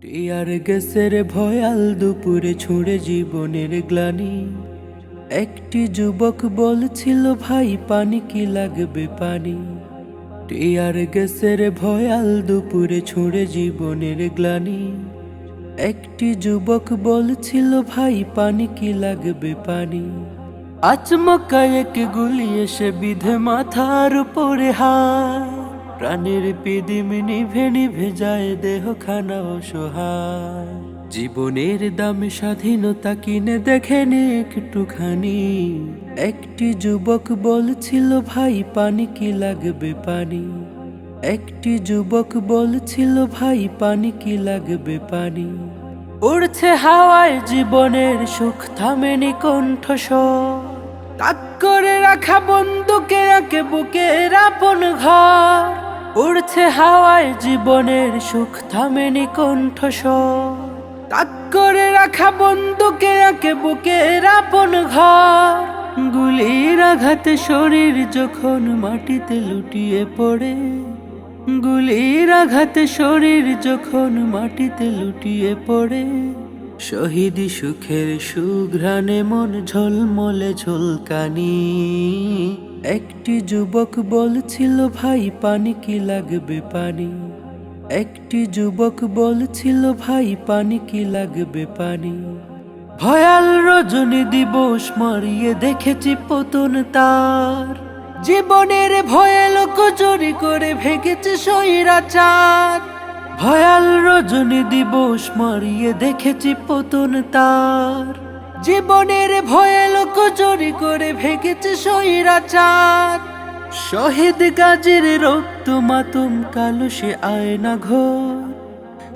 টিয়ার গ্যাসের ভয়াল দুপুরে ছুঁড়ে জীবনের গ্লানি। একটি যুবক বলছিল, ভাই, পানি কি লাগবে পানি? টিয়ার গ্যাসের ভয়াল দুপুরে ছুঁড়ে জীবনের গ্লানি। একটি যুবক বলছিল, ভাই, পানি কি লাগবে পানি? আচমকা এক গুলি এসে বিধে মাথার উপরে হায় প্রাণের পিদিম নিভে নিভে যায় দেহ খানা অসহায়। জীবনের দাম স্বাধীনতা কিনে দেখেন একটুখানি। একটি যুবক বলছিল, ভাই, পানি কি লাগবে পানি? একটি যুবক বলছিল, ভাই, পানি কি লাগবে পানি? উড়ছে হাওয়ায় জীবনের সুখ থামেনি কণ্ঠস্বর তাক করে রাখা আঁকে বুকের আপন ঘর, উড়ছে হাওয়ায় জীবনের সুখ থামেনি কণ্ঠস্বর। তাক করে রাখা বন্ধুকে আঁকে বুকের আপন ঘর, গুলির আঘাতে শরীর যখন মাটিতে লুটিয়ে পড়ে, গুলির আঘাতে শরীর যখন মাটিতে লুটিয়ে পড়ে। শহীদ সুখের সুঘ্রাণে মন ঝলমলে ঝলকানি। একটি যুবক বলছিল, ভাই, পানি কি লাগবে পানি? একটি যুবক বলছিল, ভাই, পানি কি লাগবে পানি? ভয়াল রজনী দিবস মারিয়ে দেখেছি পতন তার। জীবনের ভয়ে লোক করে ভেঙেছে সৈরাচার ভয়াল রজনী দিবস মারিয়ে দেখেছি পতন তার। জীবনের ভয়ে লোক চুরি করে ভেঙেছে সৈরাচার শহীদ গাজীর রক্ত মাতুম কালো সে আয়না ঘর।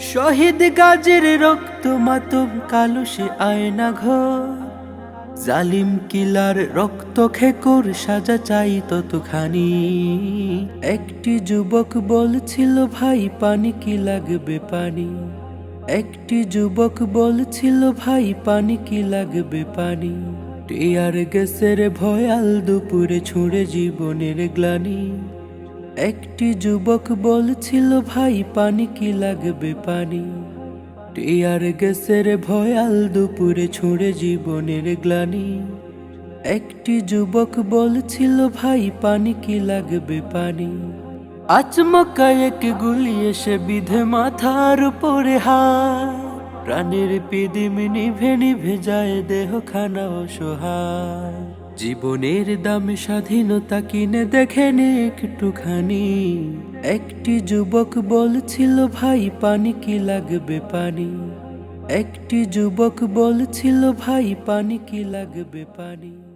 শহীদ গাজীর রক্ত মাতুম কালো সে আয়না ঘর। জালিম কিলার রক্ত খেকুর সাজা চাই ততখানি। একটি যুবক বলছিল, ভাই, পানি কি লাগবে পানি? একটি যুবক বলছিল, ভাই, পানি কি লাগবে পানি? টিয়ার গ্যাসের ভয়াল দুপুরে ছুঁড়ে জীবনের গ্লানি। একটি যুবক বলছিল, ভাই, পানি কি লাগবে পানি? টিয়ার গ্যাসের ভয়াল দুপুরে ছুঁড়ে জীবনের গ্লানি। একটি যুবক বলছিল, ভাই, পানি কি লাগবে পানি? আচমকা এক গুলি এসে বিধে মাথার উপরে হায় প্রাণের পিদিম নিভে নিভে যায় খানা অসহায়। জীবনের দাম স্বাধীনতা কিনে দেখেন একটুখানি। একটি যুবক বলছিল, ভাই, পানি কি লাগবে পানি? একটি যুবক বলছিল, ভাই, পানি কি লাগবে পানি?